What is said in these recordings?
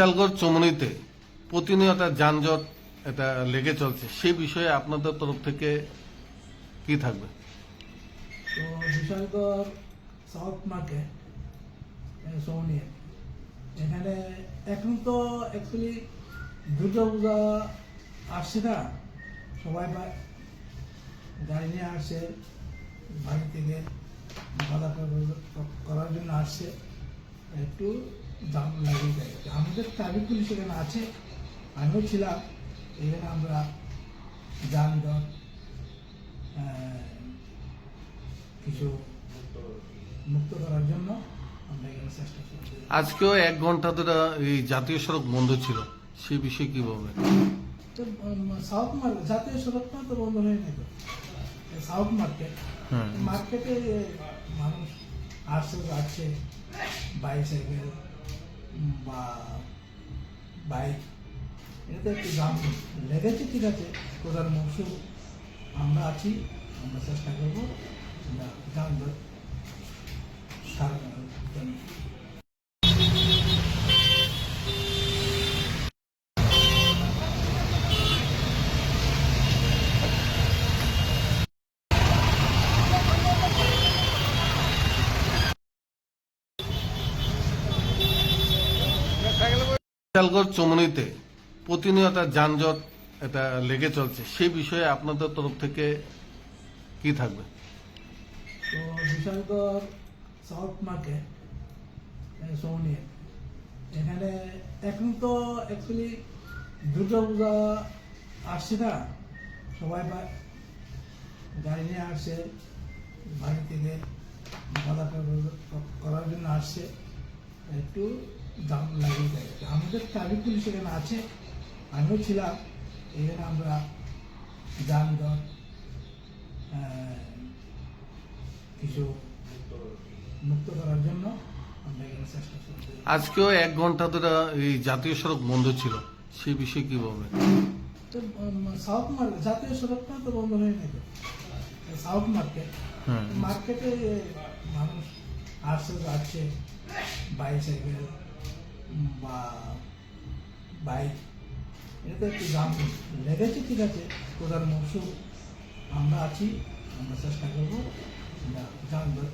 বিশালগড় চমনিতে প্রতিনিয়ত যানজট এটা লেগে চলছে। সেই বিষয়ে আপনাদের তরফ থেকে কি থাকবে? তো বিশালগড় সাউথ মার্কেট সৌনিয়া এখানে এখন তো অ্যাকচুয়ালি দুর্গা পূজা আসছে না, সবাই গাড়ি নিয়ে আসছে, বাড়ি থেকে করার জন্য আসছে, একটু জাম লাগিয়ে যায়। আমাদের ট্রাফিক পুলিশ এখানে আছে আমিও ছিলাম এখানে আমরা যানজট আহ, কিছু মুক্ত করার জন্য আমরা এখানে চেষ্টা করছি। আজকেও এক ঘণ্টা ধরে এই জাতীয় সড়ক বন্ধ ছিল সেই বিষয়ে কি বলবেন? তো সাউথ মার্কেট জাতীয় সড়কটা তো বন্ধ হয়নি তো? South market. মার্কেটে মানুষ আসছে যাচ্ছে বাইসাইকেল বা বাইক এটাতে একটু দাম লেগেছে ঠিক আছে প্রধান মৌসুম আমরা আছি, আমরা চেষ্টা করব দাম সারানোর বিশালগড় চমনিতে প্রতিনিয়ত যানজট এটা লেগে চলছে। সেই বিষয়ে আপনাদের তরফ থেকে কি থাকবে? তো বিশালগড় সাউথ মার্কেট সৌনিয়া এখানে এখন তো অ্যাকচুয়ালি দুর্গা পূজা আসছে না, সবাই গাড়ি নিয়ে আসছে, বাড়ি থেকে করার জন্য আসছে, একটু জাম লাগিয়ে যায় আমাদের ট্রাফিক পুলিশ এখানে আছে আমিও ছিলাম এখানে আমরা যানজট আহ, কিছু মুক্ত করার জন্য আমরা এখানে চেষ্টা করছি। আজকেও এক ঘণ্টা ধরে এই জাতীয় সড়ক বন্ধ ছিল সেই বিষয়ে কি বলবেন? তো সাউথ মার্কেট জাতীয় সড়কটা তো বন্ধ হয়নি তো সাউথ মার্কেট। মার্কেটে মানুষ আসছে যাচ্ছে বাইসাইকেল বা বাইক এটাতে একটু দাম লেগেছে, ঠিক আছে? প্রধান মৌসুম আমরা আছি, আমরা চেষ্টা করব যানজট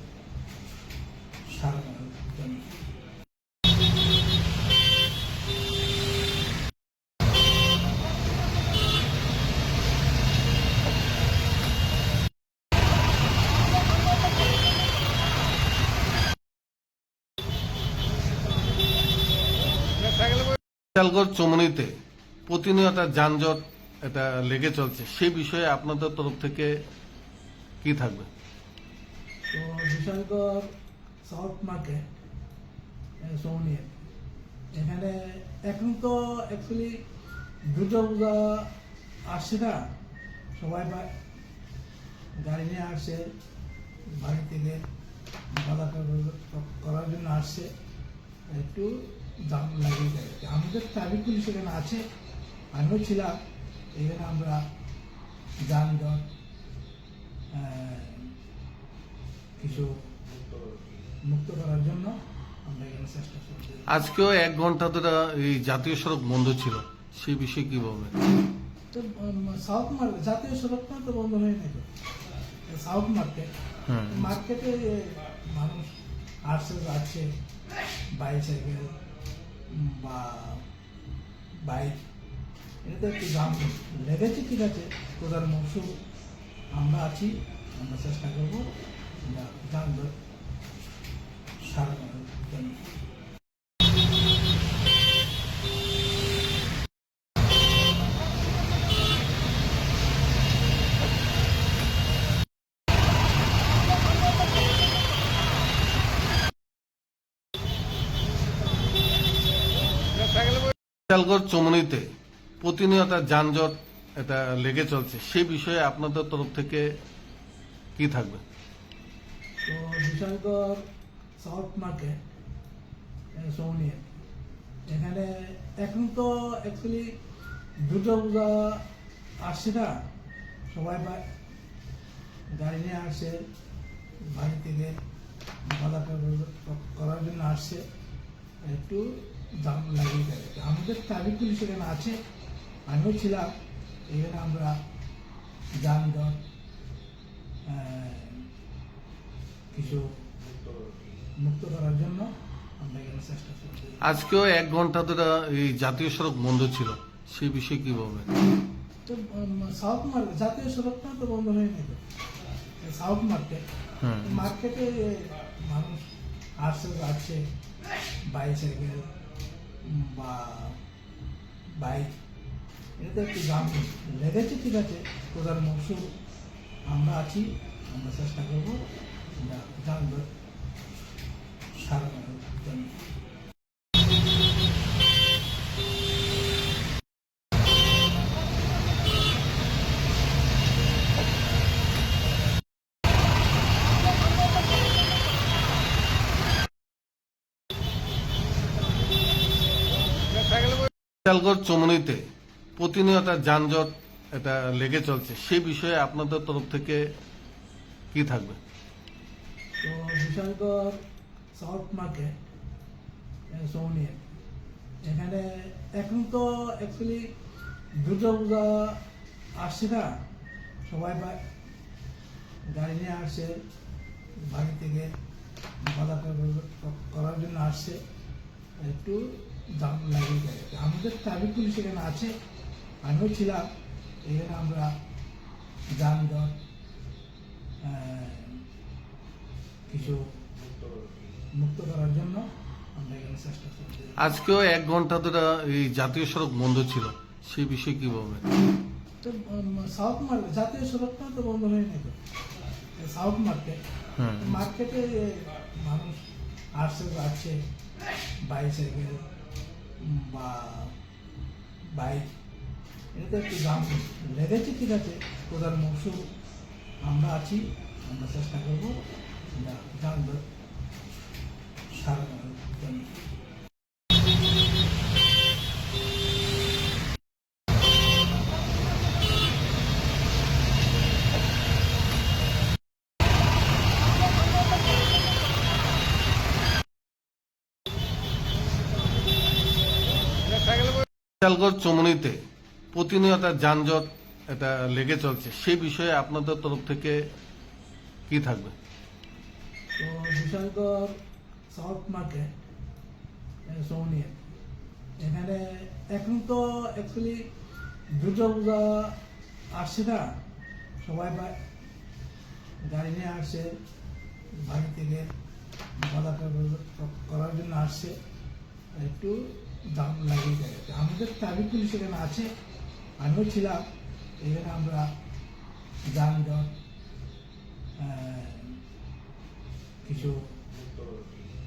সারানোর জন্য। বিশালগড় চমনিতে প্রতিনিয়ত যানজট এটা লেগে চলছে। সেই বিষয়ে আপনাদের তরফ থেকে কি থাকবে? তো বিশালগড় সাউথ মার্কেট সৌনিয়া এখানে এখন তো অ্যাকচুয়ালি দুর্গা পূজা আসছে না, সবাই গাড়ি নিয়ে আসছে, বাড়ি থেকে করার জন্য আসছে। একটু জাম লাগিয়ে যায় আমাদের ট্রাফিক পুলিশ এখানে আছে। আমিও ছিলাম। এখানে আমরা যানজট কিছু মুক্ত করার জন্য আমরা এখানে চেষ্টা করছি। আজকেও এক ঘণ্টা ধরে এই জাতীয় সড়ক বন্ধ ছিল। সেই বিষয়ে কি বলবেন? তো সাউথ মার্কেট জাতীয় সড়কটা তো বন্ধ তো। এই সাউথ মার্কেট। মার্কেটে মানুষ আসছে যাচ্ছে বাইসাইকেল বা বাইক এটাতে একটু দাম লেগেছে ঠিক আছে প্রধান মৌসুম, আমরা আছি, আমরা চেষ্টা করব যানজট সারানোর জন্য। বিশালগড় চমনিতে প্রতিনিয়ত যানজট এটা লেগে চলছে। সেই বিষয়ে আপনাদের তরফ থেকে কি থাকবে? তো বিশালগড় সাউথ মার্কেট সৌনিয়া এখানে এখন তো অ্যাকচুয়ালি দুর্গা পূজা আসছে না, সবাই গাড়ি নিয়ে আসছে বাড়ি থেকে করার জন্য আসছে। একটু জাম লাগিয়ে দেয় আমাদের পুলিশ এখানে আছে। আমিও ছিলাম। এখানে আমরা যানজট আহ, কিছু মুক্ত করার জন্য আমরা এখানে চেষ্টা করছি। আজকেও এক ঘণ্টা ধরে এই জাতীয় সড়ক বন্ধ ছিল। সেই বিষয়ে কি বলবেন? তো সাউথ মার্কেট জাতীয় সড়কটা তো বন্ধ হয়নি তো। সাউথ মার্কেট হুম মার্কেটে মানুষ আসছে যাচ্ছে বাইসাইকেল বা বাইক এতে একটু দাম লেগেছে ঠিক আছে, প্রধান মৌসুম আমরা আছি, আমরা চেষ্টা করব জানব। সারা জন্য বিশালগড় চমনিতে প্রতিনিয়ত যানজট এটা লেগে চলছে। সেই বিষয়ে আপনাদের তরফ থেকে কি থাকবে? তো বিশালগড় সাউথ মার্কেট সৌনিয়া এখানে এখন তো অ্যাকচুয়ালি দুর্গা পূজা আসছে না, সবাই গাড়ি নিয়ে আসছে, বাড়ি থেকে করার- করার জন্য আসছে। একটু জাম লাগিয়ে দেয় আমাদের ট্রাফিক পুলিশ এখানে আছে। আমিও ছিলাম। এখানে আমরা যানজট আহ, কিছু মুক্ত করার জন্য আমরা এখানে চেষ্টা করছি। আজকেও এক ঘণ্টা ধরে এই জাতীয় সড়ক বন্ধ ছিল। সেই বিষয়ে কি বলবেন? তো সাউথ মার্কেট জাতীয় সড়কটা তো বন্ধ হয়নি তো। সাউথ মার্কেট মার্কেটে মানুষ আসছে যাচ্ছে বাইসাইকেল বা বাইক এতে একটু দাম লেগেছে ঠিক আছে প্রধান মৌসুম, আমরা আছি, আমরা চেষ্টা করব যানজট সারানোর বিশালগড় চমনিতে প্রতিনিয়ত যানজট এটা লেগে চলছে। সেই বিষয়ে আপনাদের তরফ থেকে কি থাকবে? তো বিশালগড় সাউথ মার্কেট সৌনিয়া এখানে এখন তো অ্যাকচুয়ালি দুর্গা পূজা আসছে না। সবাই গাড়ি নিয়ে আসছে, বাড়ি থেকে করার জন্য আসছে। একটু দাম লাগিয়ে দেয়। আমাদের ট্রাফিক পুলিশ এখানে আছে। আমিও ছিলাম। এখানে আমরা যানজট কিছু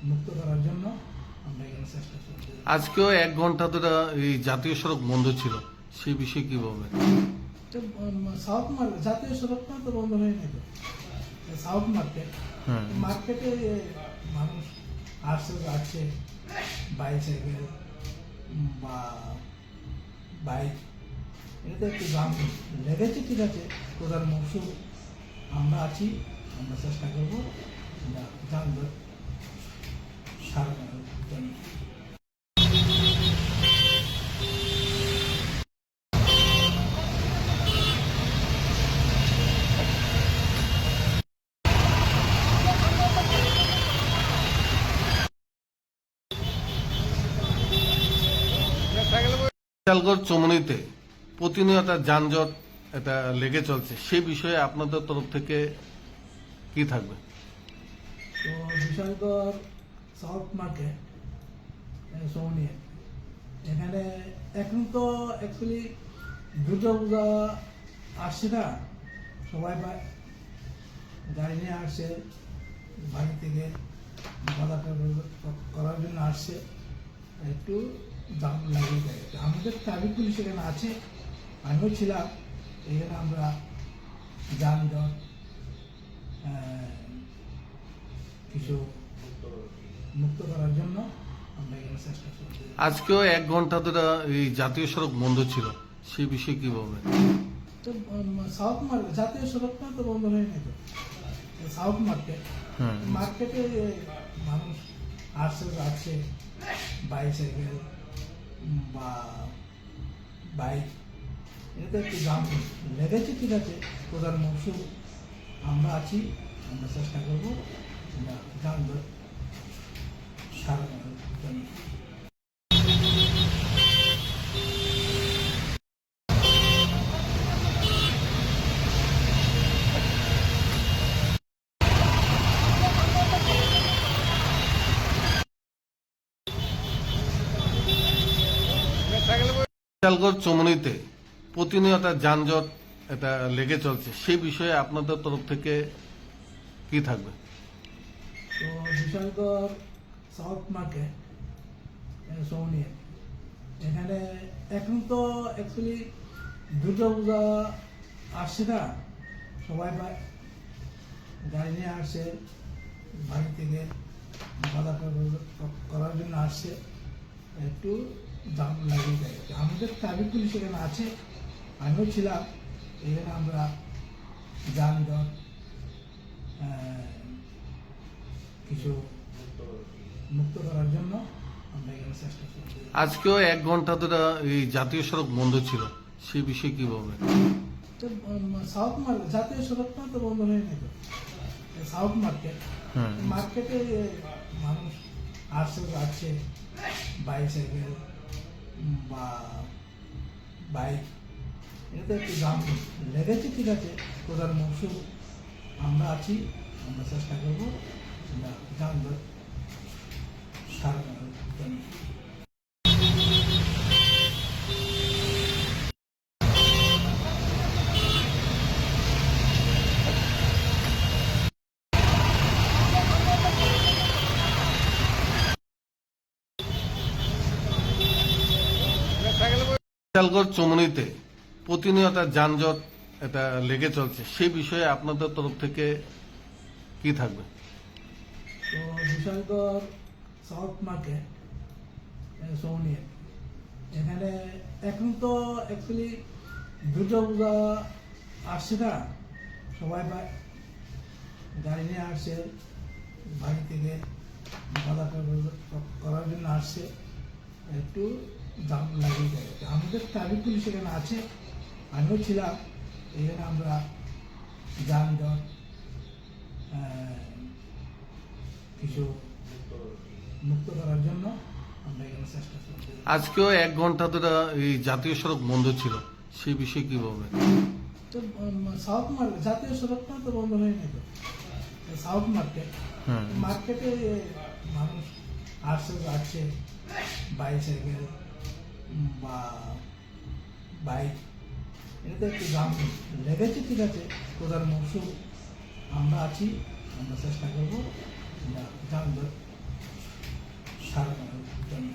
মুক্ত করার জন্য আমরা এখানে চেষ্টা করছি। আজকেও এক ঘণ্টা ধরে এই জাতীয় সড়ক বন্ধ ছিল। সেই বিষয়ে কি বলবেন? সাউথ মার্কেট জাতীয় সড়কটা তো বন্ধ হয়নি তো। সাউথ মার্কেট মার্কেটে মানুষ আসছে যাচ্ছে বাইসাইকেল বা বাইক এতে একটু দাম লেগেছে ঠিক আছে, প্রধান মৌসুম আমরা আছি, আমরা চেষ্টা করব যানজট সারানোর জন্য বিশালগড় চমনিতে প্রতিনিয়ত যানজট এটা লেগে চলছে। সে বিষয়ে আপনাদের তরফ থেকে কি থাকবে? তো বিশালগড় সাউথ মার্কেট সৌনিয়া এখানে এখন তো অ্যাকচুয়ালি দুর্গা পূজা আসছে না? সবাই গাড়ি নিয়ে আসছে, বাড়ি থেকে করার জন্য আসছে। একটু দাম লাগিয়ে দেয় আমাদের ট্রাফিক পুলিশ এখানে আছে আমিও ছিলাম। এখানে আমরা যানজট কিছু মুক্ত করার জন্য আমরা এখানে চেষ্টা করছি। আজকেও এক ঘণ্টা ধরে এই জাতীয় সড়ক বন্ধ ছিল সেই বিষয়ে কি বলবেন? তো সাউথ মার্কেট জাতীয় সড়কটা তো বন্ধ হয়নি তো? সাউথ মার্কেট মার্কেটে মানুষ আসছে যাচ্ছে বাইসাইকেল বা বাইক এতে একটু দাম লেগেছে ঠিক আছে, প্রধান মৌসুম। আমরা আছি, আমরা চেষ্টা করব। যানজট সারানোর জন্য বিশালগড় চমনিতে প্রতিনিয়ত যানজট এটা লেগে চলছে। সেই বিষয়ে আপনাদের তরফ থেকে কি থাকবে? তো বিশালগড় সাউথ মার্কেট সৌনিয়া এখানে এখন তো অ্যাকচুয়ালি দুর্গা পূজা আসছে না, সবাই গাড়ি নিয়ে আসছে, বাড়ি থেকে করার জন্য আসছে। একটু দাম লাগিয়ে যায়। আমাদের ট্রাফিক পুলিশ এখানে আছে। আমিও ছিলাম। এখানে আমরা যানজট আহ, কিছু মুক্ত করার জন্য আমরা এখানে চেষ্টা করছি। আজকেও এক ঘণ্টা ধরে এই জাতীয় সড়ক বন্ধ ছিল। সেই বিষয়ে কি বলবেন? সাউথ মার্কেট জাতীয় সড়কটা তো বন্ধ হয়ে তো সাউথ মার্কেট মার্কেটে মানুষ আসছে যাচ্ছে বাইসাইকেল বা বাইক এটা একটু দাম লেগেছে ঠিক আছে, প্রধান মৌসুম আমরা আছি, আমরা চেষ্টা করব যানজট সারানোর জন্য। বিশালগড় চমনিতে প্রতিনিয়ত যানজট এটা লেগে চলছে। সেই বিষয়ে আপনাদের তরফ থেকে কি থাকবে? তো বিশালগড় সাউথ মার্কেট সৌনিয়া এখানে এখন তো অ্যাকচুয়ালি দুর্গা পূজা আসছে না, সবাই গাড়ি নিয়ে আসছে, বাড়ি থেকে করার জন্য আসছে, একটু দাম লাগিয়ে যায় আমাদের ট্রাফিক পুলিশ এখানে আছে। আমিও ছিলাম। এখানে আমরা যানজট আহ, কিছু মুক্ত করার জন্য আমরা এখানে চেষ্টা করছি। আজকেও এক ঘণ্টা ধরে এই জাতীয় সড়ক বন্ধ ছিল। সেই বিষয়ে কি বলবেন? তো সাউথ মার্কেট জাতীয় সড়কটা তো বন্ধ হয়ে নেই তো সাউথ মার্কেট। মার্কেটে মানুষ আসছে যাচ্ছে বাইসাইকেল বা বাইক, এটা একটু দাম লেগেছে ঠিক আছে, প্রধান মৌসুম আমরা আছি, আমরা চেষ্টা করব যানজট সারানোর জন্য।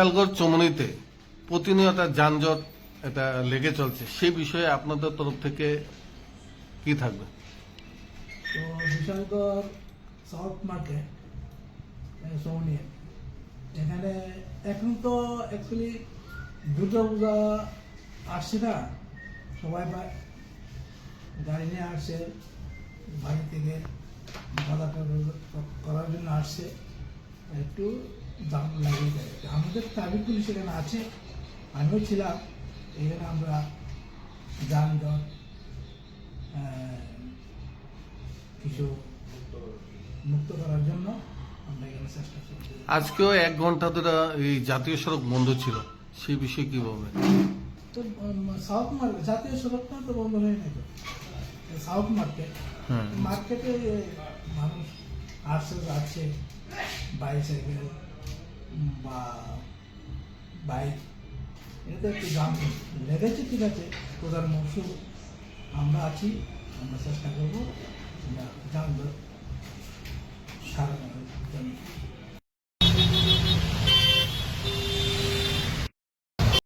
বিশালগড় চমনিতে প্রতিনিয়ত যানজট এটা লেগে চলছে। সে বিষয়ে আপনাদের তরফ থেকে কি থাকবে? তো বিশালগড় সাউথ মার্কেট সৌনিয়া এখানে এখন তো অ্যাকচুয়ালি দুর্গা পূজা আসছে না? সবাই গাড়ি নিয়ে আসছে, বাড়ি থেকে করার জন্য আসছে। একটু দাম লাগিয়ে যায় আমাদের ট্রাফিক পুলিশ এখানে আছে আমিও ছিলাম। এখানে আমরা যানজট কিছু মুক্ত করার জন্য আমরা এখানে চেষ্টা করছি। আজকেও এক ঘণ্টা ধরে এই জাতীয় সড়ক বন্ধ ছিল। সেই বিষয়ে কি বলবেন? তো সাউথ মার্কেট জাতীয় সড়কটা তো বন্ধ হয়ে নেই তো সাউথ মার্কেট। মার্কেটে মানুষ আসছে যাচ্ছে বাইসাইকেল বা বাইক এটা একটু দাম লেগেছে ঠিক আছে প্রধান মৌসুম আমরা আছি, আমরা চেষ্টা করব যানজট সারানোর জন্য